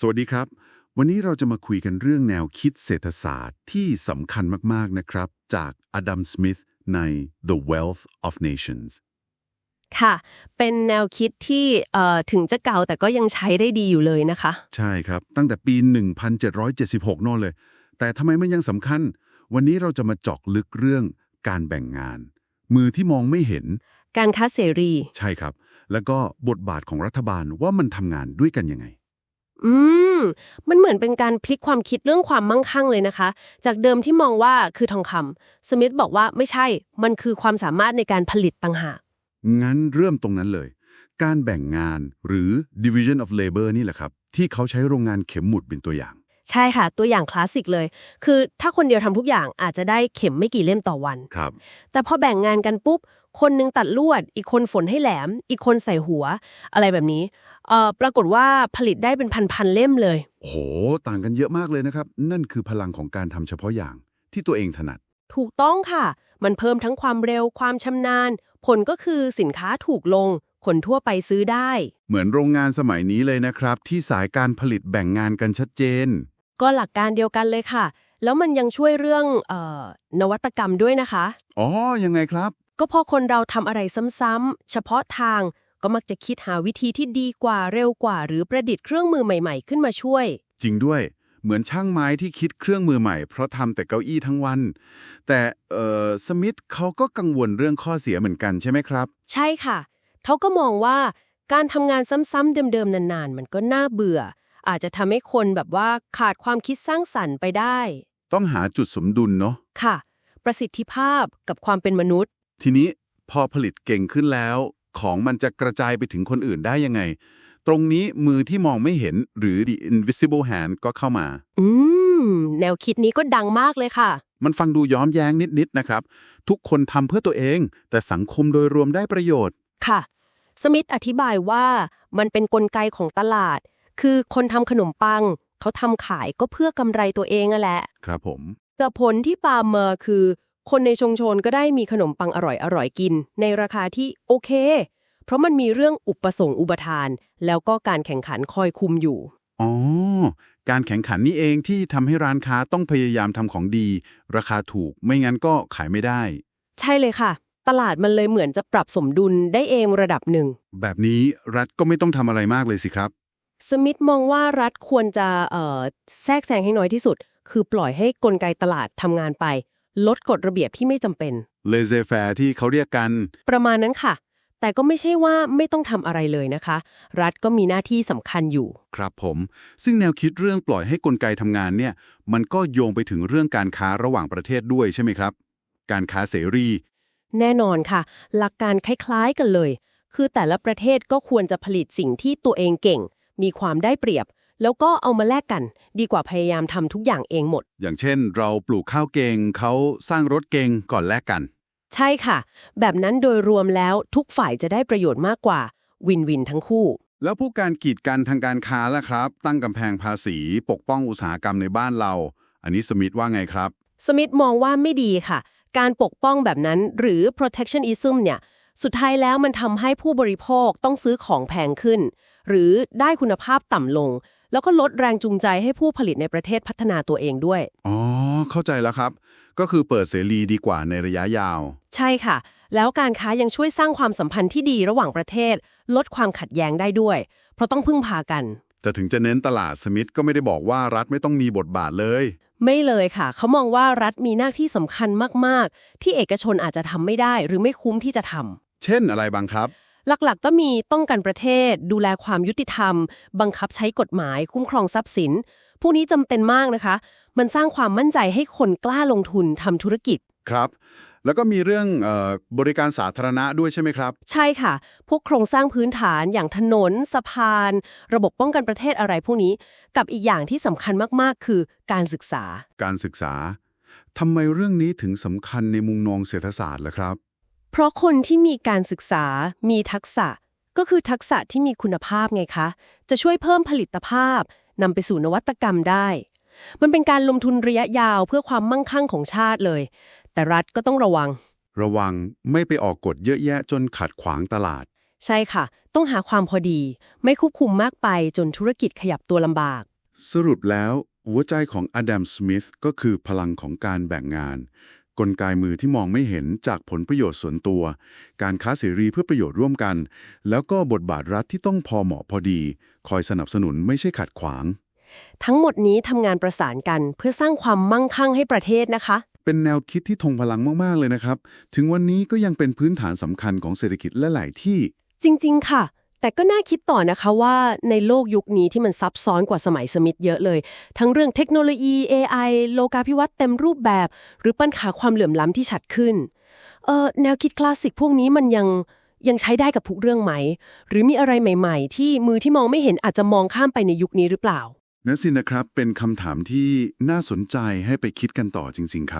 สวัสดีครับ วันนี้เราจะมาคุยกันเรื่องแนวคิดเศรษฐศาสตร์ที่สำคัญมาก ๆ นะครับ จากอดัมสมิธใน The Wealth of Nations ค่ะ เป็นแนวคิดที่เอ่อถึงจะเก่าแต่ก็ยังใช้ได้ดีอยู่เลยนะคะ ใช่ครับ ตั้งแต่ปี 1776 โน่นเลย แต่ทำไมมันยังสำคัญ วันนี้เราจะมาเจาะลึกเรื่องการแบ่งงาน มือที่มองไม่เห็น การค้าเสรี ใช่ครับ แล้วก็บทบาทของรัฐบาลว่ามันทำงานด้วยกันยังไง อืม มันเหมือนเป็นการพลิกความคิดเรื่องความมั่งคั่งเลยนะคะ จากเดิมที่มองว่าคือทองคำสมิธบอกว่าไม่ใช่ มันคือความสามารถในการผลิตต่างหากงั้นเริ่มตรงนั้นเลย การแบ่งงานหรือ division of labor นี่แหละครับ ที่เขาใช้โรงงานเข็มหมุดเป็นตัวอย่าง ใช่ค่ะ ตัวอย่างคลาสสิกเลย คือถ้าคนเดียวทำทุกอย่างอาจจะได้เข็มไม่กี่เล่มต่อวันครับ แต่พอแบ่งงานกันปุ๊บ คนหนึงตัดลวด อีกคนฝนให้แหลม อีกคนใส่หัว อะไรแบบนี้ เอ่อปรากฏว่าผลิตได้เป็นพันๆเล่มเลย โห ต่างกันเยอะมากเลยนะครับ นั่นคือพลังของการทำเฉพาะอย่างที่ตัวเองถนัด ถูกต้องค่ะ มันเพิ่มทั้งความเร็วความชำนาญ ผลก็คือสินค้าถูกลง คนทั่วไปซื้อได้ เหมือนโรงงานสมัยนี้เลยนะครับ ที่สายการผลิตแบ่งงานกันชัดเจน ก็หลักการเดียวกันเลยค่ะ แล้วมันยังช่วยเรื่องเอ่อนวัตกรรมด้วยนะคะ อ๋อ ยังไงครับ ก็พอคนเราทำอะไรซ้ำๆเฉพาะทาง ก็มักจะคิดหาวิธีที่ดีกว่าเร็วกว่า หรือประดิษฐ์เครื่องมือใหม่ๆ ขึ้นมาช่วย จริงด้วย เหมือนช่างไม้ที่คิดเครื่องมือใหม่ เพราะทำแต่เก้าอี้ทั้งวัน แต่เอ่อสมิธเขาก็กังวลเรื่องข้อเสียเหมือนกันใช่ไหมครับ ใช่ค่ะ เขาก็มองว่าการทำงานซ้ำๆเดิมๆนานๆ มันก็น่าเบื่อ อาจจะทำให้คนแบบว่าขาดความคิดสร้างสรรค์ไปได้ ต้องหาจุดสมดุลเนาะค่ะ ประสิทธิภาพกับความเป็นมนุษย์ ทีนี้พอผลิตเก่งขึ้นแล้ว ของมันจะกระจายไปถึงคนอื่นได้ยังไง ตรงนี้มือที่มองไม่เห็นหรือ the invisible hand ก็เข้ามา อืม แนวคิดนี้ก็ดังมากเลยค่ะ มันฟังดูย้อมแย้งนิดๆนะครับ ทุกคนทำเพื่อตัวเอง แต่สังคมโดยรวมได้ประโยชน์ ค่ะ สมิธอธิบายว่ามันเป็นนกลไกของตลาด คือคนทำขนมปัง เขาทำขายก็เพื่อกำไรตัวเองอะแหละ ครับผม แต่ผลที่ตามมาคือ คนในชุมชนก็ได้มีขนมปังอร่อยๆกิน ในราคาที่โอเค เพราะมันมีเรื่องอุปสงค์อุปทาน แล้วก็การแข่งขันคอยคุมอยู่ อ๋อ การแข่งขันนี่เองที่ทำให้ร้านค้าต้องพยายามทำของดี ราคาถูกไม่งั้นก็ขายไม่ได้ ใช่เลยค่ะ ตลาดมันเลยเหมือนจะปรับสมดุลได้เองระดับหนึ่ง แบบนี้รัฐก็ไม่ต้องทำอะไรมากเลยสิครับ สมิธมองว่ารัฐควรจะเอ่อแทรกแซงให้น้อยที่สุด คือปล่อยให้กลไกตลาดทำงานไป ลดกฎระเบียบที่ไม่จำเป็นเลเซแฟร์ที่เขาเรียกกัน ประมาณนั้นค่ะ แต่ก็ไม่ใช่ว่าไม่ต้องทำอะไรเลยนะคะ รัฐก็มีหน้าที่สำคัญอยู่ ครับผม ซึ่งแนวคิดเรื่องปล่อยให้กลไกทำงานเนี่ย มันก็โยงไปถึงเรื่องการค้าระหว่างประเทศด้วยใช่ไหมครับ การค้าเสรี แน่นอนค่ะ หลักการคล้ายๆกันเลย คือแต่ละประเทศก็ควรจะผลิตสิ่งที่ตัวเองเก่ง มีความได้เปรียบ แล้วก็เอามาแลกกัน ดีกว่าพยายามทำทุกอย่างเองหมด อย่างเช่น เราปลูกข้าวเก่งเขาสร้างรถเก่งก่อนแลกกัน ใช่ค่ะ แบบนั้นโดยรวมแล้วทุกฝ่ายจะได้ประโยชน์มากกว่า วินวินทั้งคู่ แล้วผู้การกีดกันทางการค้าล่ะครับ ตั้งกำแพงภาษี ปกป้องอุตสาหกรรมในบ้านเรา อันนี้สมิธว่าไงครับ สมิธมองว่าไม่ดีค่ะ การปกป้องแบบนั้นหรือ protectionism เนี่ยสุดท้ายแล้วมันทำให้ผู้บริโภคต้องซื้อของแพงขึ้น หรือได้คุณภาพต่ำลง แล้วก็ลดแรงจูงใจให้ผู้ผลิตในประเทศพัฒนาตัวเองด้วย อ๋อ เข้าใจแล้วครับ ก็คือเปิดเสรีดีกว่าในระยะยาว ใช่ค่ะ แล้วการค้ายังช่วยสร้างความสัมพันธ์ที่ดีระหว่างประเทศ ลดความขัดแย้งได้ด้วย เพราะต้องพึ่งพากัน แต่ถึงจะเน้นตลาดสมิธก็ไม่ได้บอกว่ารัฐไม่ต้องมีบทบาทเลย ไม่เลยค่ะ เขามองว่ารัฐมีหน้าที่สำคัญมาก ๆ ที่เอกชนอาจจะทำไม่ได้ หรือไม่คุ้มที่จะทำเช่นอะไรบางครับ หลักๆ ก็มีป้องกันประเทศ ดูแลความยุติธรรม บังคับใช้กฎหมาย คุ้มครองทรัพย์สิน พวกนี้จำเป็นมากนะคะ มันสร้างความมั่นใจให้คนกล้าลงทุนทำธุรกิจ ครับ แล้วก็มีเรื่องเออบริการสาธารณะด้วยใช่ไหมครับ ใช่ค่ะ พวกโครงสร้างพื้นฐานอย่างถนน สะพาน ระบบป้องกันประเทศอะไรพวกนี้ กับอีกอย่างที่สำคัญมากๆ คือการศึกษา การศึกษาทำไมเรื่องนี้ถึงสำคัญในมุมมองเศรษฐศาสตร์ล่ะครับ เพราะคนที่มีการศึกษา มีทักษะ ก็คือทักษะที่มีคุณภาพไงคะ จะช่วยเพิ่มผลิตภาพนำไปสู่นวัตกรรมได้ มันเป็นการลงทุนระยะยาวเพื่อความมั่งคั่งของชาติเลย แต่รัฐก็ต้องระวัง ระวังไม่ไปออกกฎเยอะแยะจนขัดขวางตลาด ใช่ค่ะ ต้องหาความพอดี ไม่ควบคุมมากไปจนธุรกิจขยับตัวลำบาก สรุปแล้วหัวใจของอดัม สมิธก็คือพลังของการแบ่งงาน กลไกมือที่มองไม่เห็นจากผลประโยชน์ส่วนตัว การค้าเสรีเพื่อประโยชน์ร่วมกัน แล้วก็บทบาทรัฐที่ต้องพอเหมาะพอดี คอยสนับสนุนไม่ใช่ขัดขวาง ทั้งหมดนี้ทำงานประสานกันเพื่อสร้างความมั่งคั่งให้ประเทศนะคะ เป็นแนวคิดที่ทงพลังมาก ๆ เลยนะครับ ถึงวันนี้ก็ยังเป็นพื้นฐานสำคัญของเศรษฐกิจและหลายที่ จริง ๆ ค่ะ แต่ก็น่าคิดต่อนะคะว่าในโลกยุคนี้ที่มันซับซ้อนกว่าสมัยสมิธเยอะเลย ทั้งเรื่องเทคโนโลยี AI โลกาภิวัตน์เต็มรูปแบบ หรือปัญหาความเหลื่อมล้ำที่ชัดขึ้นเออแนวคิดคลาสสิกพวกนี้มันยังยังใช้ได้กับทุกเรื่องไหม หรือมีอะไรใหม่ ๆ ที่มือที่มองไม่เห็นอาจจะมองข้ามไปในยุคนี้หรือเปล่านั่นสินะครับเป็นคำถามที่น่าสนใจให้ไปคิดกันต่อจริง ๆ ครับ